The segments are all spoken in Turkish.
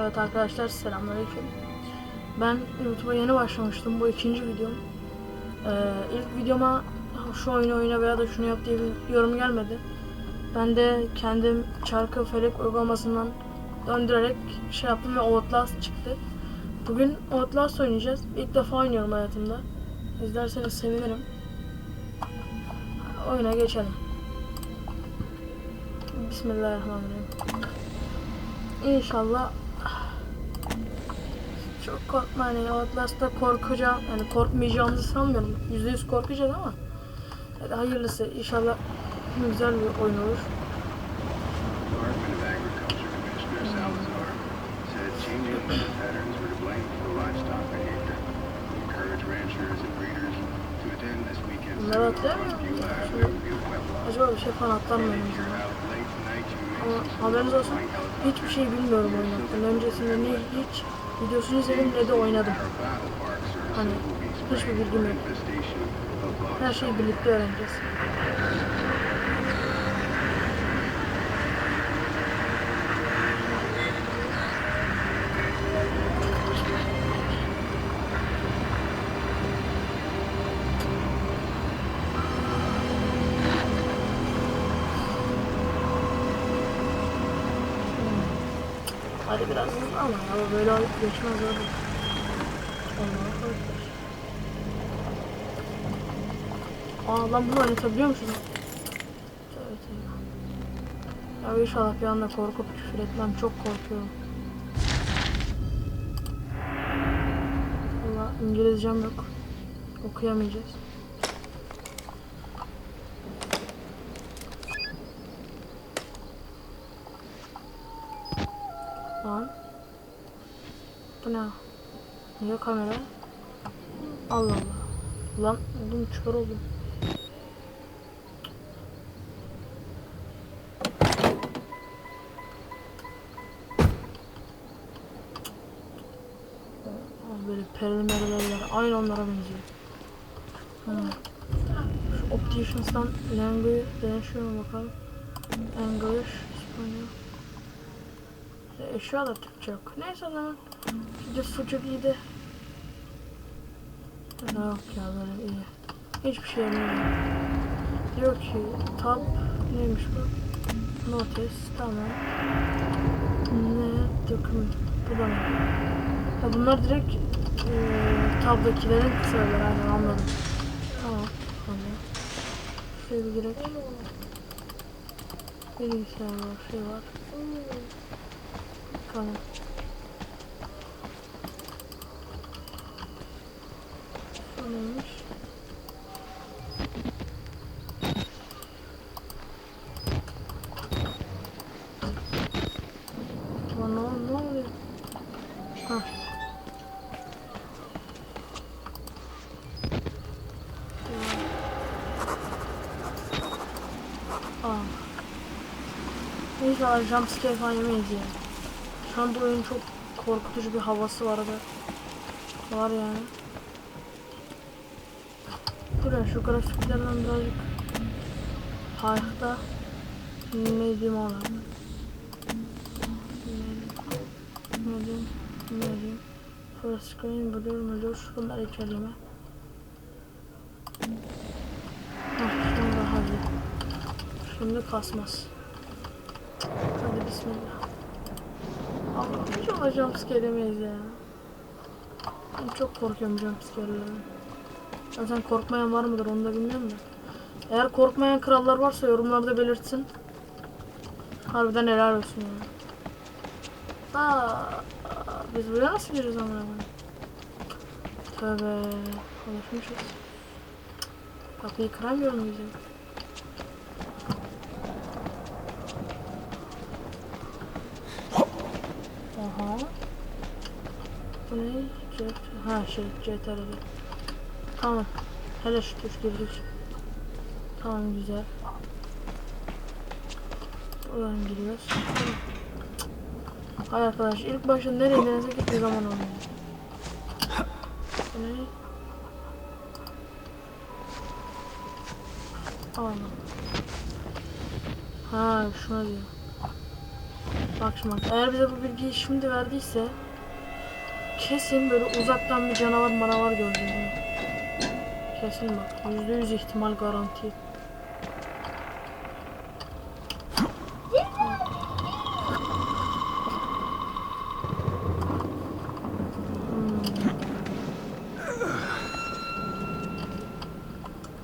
Evet arkadaşlar selamünaleyküm. Ben YouTube'a yeni başlamıştım. Bu ikinci videom. Ee, ilk videoma şu oyunu oyna veya da şunu yap diye bir yorum gelmedi. Ben de kendim çarkı felek uygulamasından döndürerek şey yaptım ve Outlast çıktı. Bugün Outlast oynayacağız. İlk defa oynuyorum hayatımda. İzlerseniz sevinirim. Oyuna geçelim. Bismillahirrahmanirrahim. İnşallah çok korkma hani Outlast'ta korkacağım yani korkmayacağımızı sanmıyorum. Yüzde yüz korkacağız ama hadi hayırlısı inşallah güzel bir oyun olur. Bunları atlayamıyor. Acaba bir şey falan you may Ama haberiniz olsun hiçbir şey bilmiyorum oyun hakkında. Öncesinde ne hiç videosunu izledim ne de oynadım. Hani hiçbir bilgim yok. Her şeyi birlikte öğreneceğiz. Hadi biraz hızlı ama böyle geçmez abi. Allah'a koyar. Aa lan bunu oynatabiliyor musun? Evet. Ya inşallah bir anda korkup küfür etmem çok korkuyorum. Valla İngilizcem yok. Okuyamayacağız. Lan. Bu ne? Niye kamera? Allah Allah. Lan oğlum kör oldum. Böyle perili merilerler aynı onlara benziyor. Hmm. Şu Opticians'tan language değişiyor mu bakalım. English, İspanyol. E, Eşya da Türkçe yok. Neyse o zaman. Bir sucuk iyiydi. Ya Yok ya böyle iyi. Hiçbir şey anlamadım. Diyor ki tab neymiş bu? Notice tamam. Ne doküman. Bu da ne? Ya bunlar direkt e, tabdakilerin kısaları aynen anladım. Tamam. Tamam. Şöyle girek. Bilgisayar var, şey var. Bu neymiş? Lan ne, oluyor? Hah. Aa. İnşallah jumpscare falan yemeyiz ya. Şu an bu oyunun çok korkutucu bir havası var da. Var yani. Dur ya şu grafiklerden birazcık Harfta medium olan. Medium, medium. First screen, blur, blur. Bunlar içeriğime. Hah, şimdi daha iyi. Şimdi kasmaz. Hadi bismillah. Allah'ım inşallah jumpscare yemeyiz ya. Ben çok korkuyorum jumpscare'lerden. Zaten korkmayan var mıdır onu da bilmiyorum da. Eğer korkmayan krallar varsa yorumlarda belirtsin. Harbiden helal olsun ya. Aa, biz buraya nasıl gireceğiz amına koyayım? Tövbe. Alışmışız. Kapıyı kıramıyor muyuz ya? Aha. Bu ne? C ha şey CTRL. Tamam. Hele şükür girdik. Tamam güzel. Buradan giriyoruz. Hay arkadaş ilk başta nereye denesek hiçbir zaman olmuyor. Bu ne? Aman. Ha şuna diyor. Bak şimdi eğer bize bu bilgiyi şimdi verdiyse kesin böyle uzaktan bir canavar manavar göreceğiz. Kesin bak. Yüzde yüz ihtimal garanti. Hmm.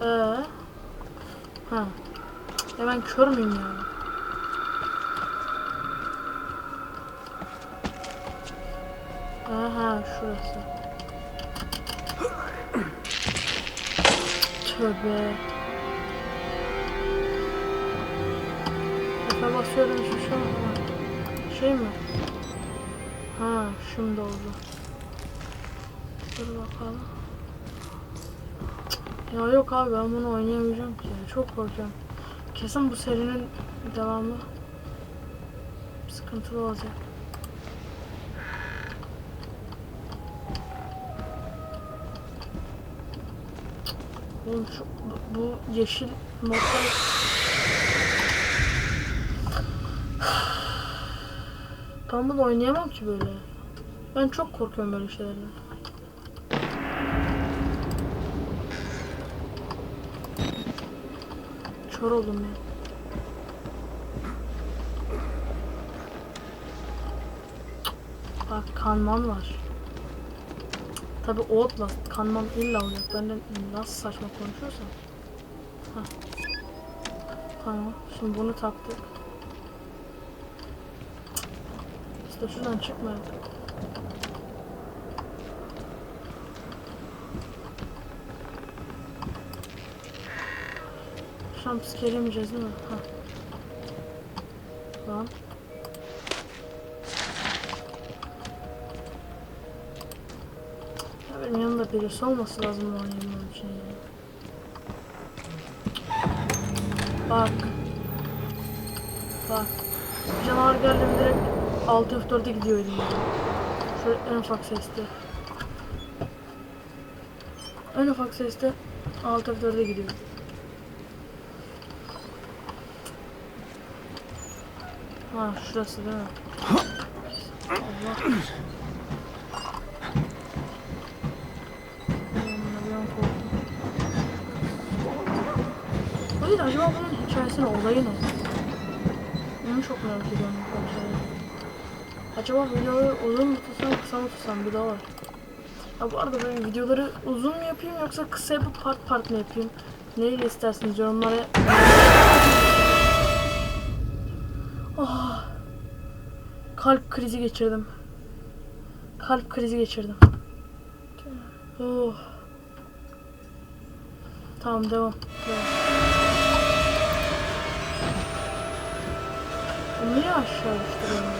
Ee? Ha. Ya kör müyüm ya? Aha şurası. Tövbe. Efe basıyorum şu şey mi? Şey mi? Ha şimdi oldu. Dur bakalım. Ya yok abi ben bunu oynayamayacağım ki. Çok korkuyorum. Kesin bu serinin devamı sıkıntılı olacak. Oğlum şu, bu, bu yeşil nokta... Ben bunu oynayamam ki böyle. Ben çok korkuyorum böyle şeylerden. Kör oldum ya. Bak kanman var. Tabi Outlast kanman illa olacak. Ben de nasıl saçma konuşuyorsam. Hah. Tamam. Şimdi bunu taktık. İşte şuradan çıkmayalım. Şu an psikeleyemeyeceğiz değil mi? Hah. Tamam. Yanımda birisi olması lazım oynayamam için ya. Bak. Bak. Canavar geldim direkt 6 F4'e gidiyor elim. Şöyle en ufak seste. En ufak seste 6 F4'e gidiyor. Ha şurası değil mi? Allah. Hmm, bir an korktum. Hayır acaba bunun hikayesinin olayı ne? Onu çok merak ediyorum. Acaba videoyu uzun mu tutsam kısa mı tutsam bir o var. Ya bu arada böyle videoları uzun mu yapayım yoksa kısa yapıp part part mı yapayım? Neyle isterseniz yorumlara Oh. Kalp krizi geçirdim. Kalp krizi geçirdim. Oh. Tamam devam. devam. Niye aşağı düştü.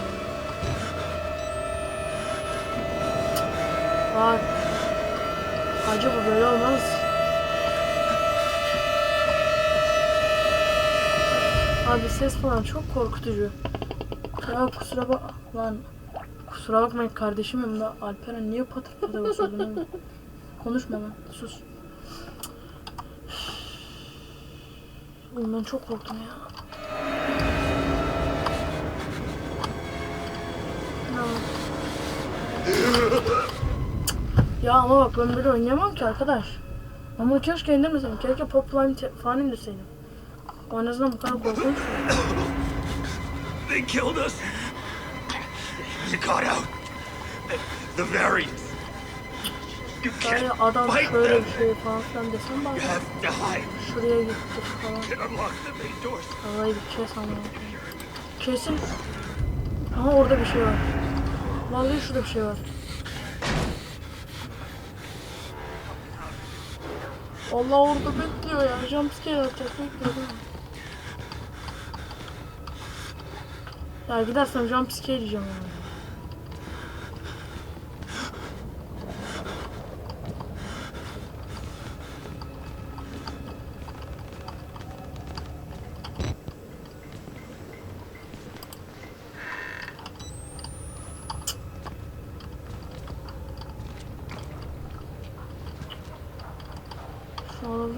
Acı bu böyle olmaz. Abi ses falan çok korkutucu. Ya kusura bak lan. Kusura bakmayın kardeşimim da Alperen niye patır patır basıyordun? Konuşma lan sus. Ben çok korktum ya. Ya. Ama bak ben böyle oynayamam ki arkadaş. Ama keşke indirmeseydim. Keşke Pop Line falan indirseydim. O en azından bu kadar korkunç. They killed us. You got out. The variants. You Yani can't adam fight şöyle them. bir şey falan filan desem bak. You have to hide. Şuraya gittik falan. And unlock the main doors. Havayı bir kes ama. Kesin. Aha orada bir şey var. Vallahi şurada bir şey var. Allah orada bekliyor ya. Jumpscare atacak bekliyor değil mi? Ya gidersem jumpscare diyeceğim yani.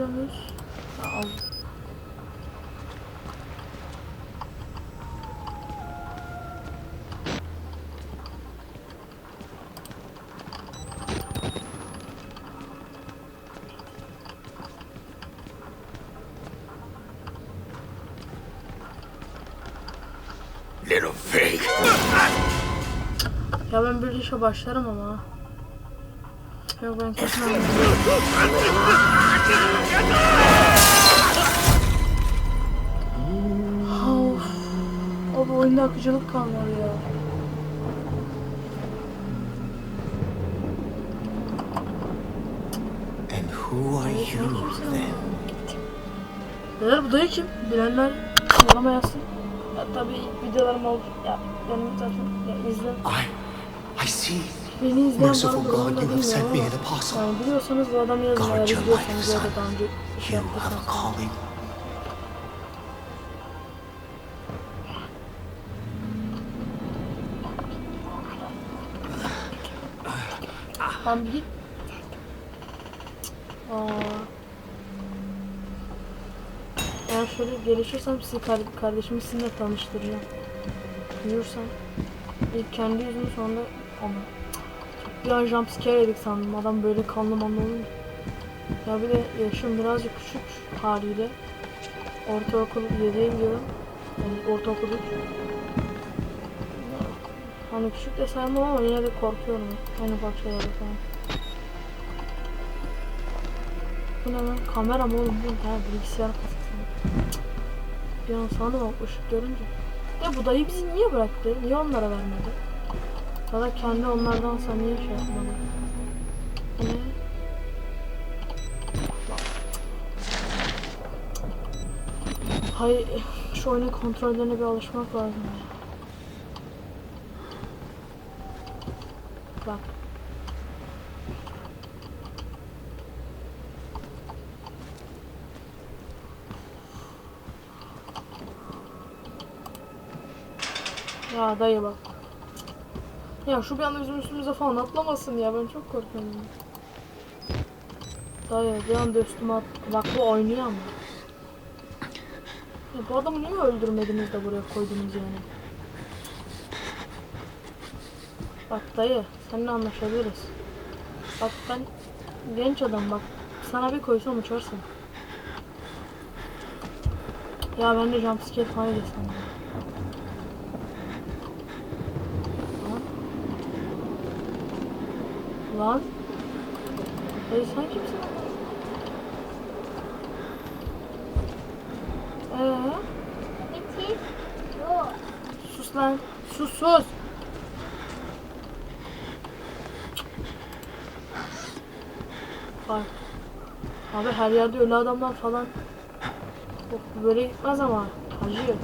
vuramıyoruz. Ha. Little pig. Ya ben bir işe başlarım ama. Yok ben kesin Abi oyunda akıcılık kalmadı ya. And who are you then? Beyler bu dayı kim? Bilenler yoruma yazsın. Ya tabii videolarım oldu. Ya benim zaten ya izle. I, I see. Beni izleyen Merciful God, onu you have sent me an apostle. Yani biliyorsanız bu Guard your life, son. You have a calling. Lan bir git. Eğer şöyle gelişirsem sizi kar kardeşimi sizinle tanıştıracağım. Büyürsem. İlk kendi yüzümü sonra ama. Bir an jumpscare yedik sandım. Adam böyle kanlı manlı olunca. Ya bir de yaşım birazcık küçük haliyle. Ortaokul 7'ye gidiyorum. Yani ortaokul 3. Hani küçük de sayılmam ama yine de korkuyorum. En ufak şeylerde falan. Bu ne lan? Kamera mı oğlum bu? Ha bilgisayar kasası. Bir an sandım ama ışık görünce. Ya bu dayı bizi niye bıraktı? Niye onlara vermedi? Ya da kendi onlardansa niye şey yapmadı? Bu ne? Hay şu oyunun kontrollerine bir alışmak lazım. Bak. Ya dayı bak. Ya şu bir anda bizim üstümüze falan atlamasın ya ben çok korkuyorum. Dayı bir anda üstüme at. Bak bu oynuyor ama. Ya bu adamı niye öldürmediniz de buraya koydunuz yani? Bak dayı, seninle anlaşabiliriz. Bak ben genç adam bak. Sana bir koysam uçarsın. Ya ben de jumpscare falan yesem. Lan. Dayı sen kimsin? Ee? Sus lan. Sus sus. Bak. Abi her yerde ölü adamlar falan. Bu böyle gitmez ama. Acıyor.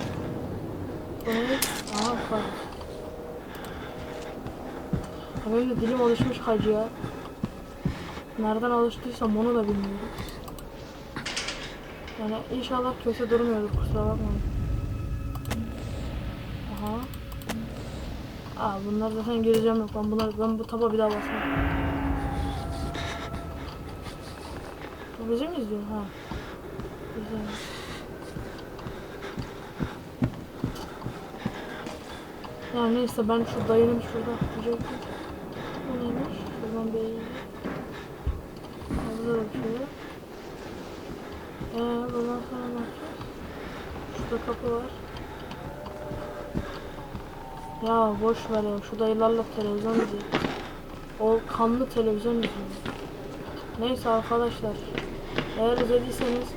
Ne? Aha bak. De dilim alışmış hacıya. Nereden alıştıysam onu da bilmiyorum. Yani inşallah kötü durmuyordur kusura bakmayın. Aha. Aa bunlar zaten gireceğim yok. Ben bunlar ben bu taba bir daha basmam. Bu bizi izliyor? Ha. Güzel. Ya neyse ben şu dayının şurada diyecektim. Da bir şey yok. Ee, buradan sonra ne? Şurada kapı var. Ya boş ver ya şu dayılarla televizyon izliyor. O kanlı televizyon izliyor. Neyse arkadaşlar. Eğer izlediyseniz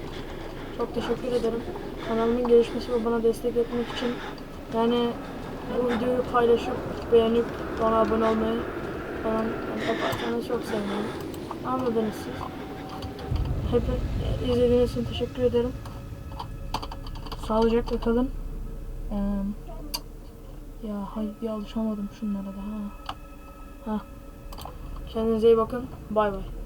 çok teşekkür ederim. Kanalımın gelişmesi ve bana destek etmek için yani bu videoyu paylaşıp beğenip bana abone olmayı falan yaparsanız çok sevinirim. Anladınız siz. Hep izlediğiniz için teşekkür ederim. Sağlıcakla kalın. Ee, ya hay bir alışamadım şunlara da ha. Ha. Kendinize iyi bakın. Bay bay.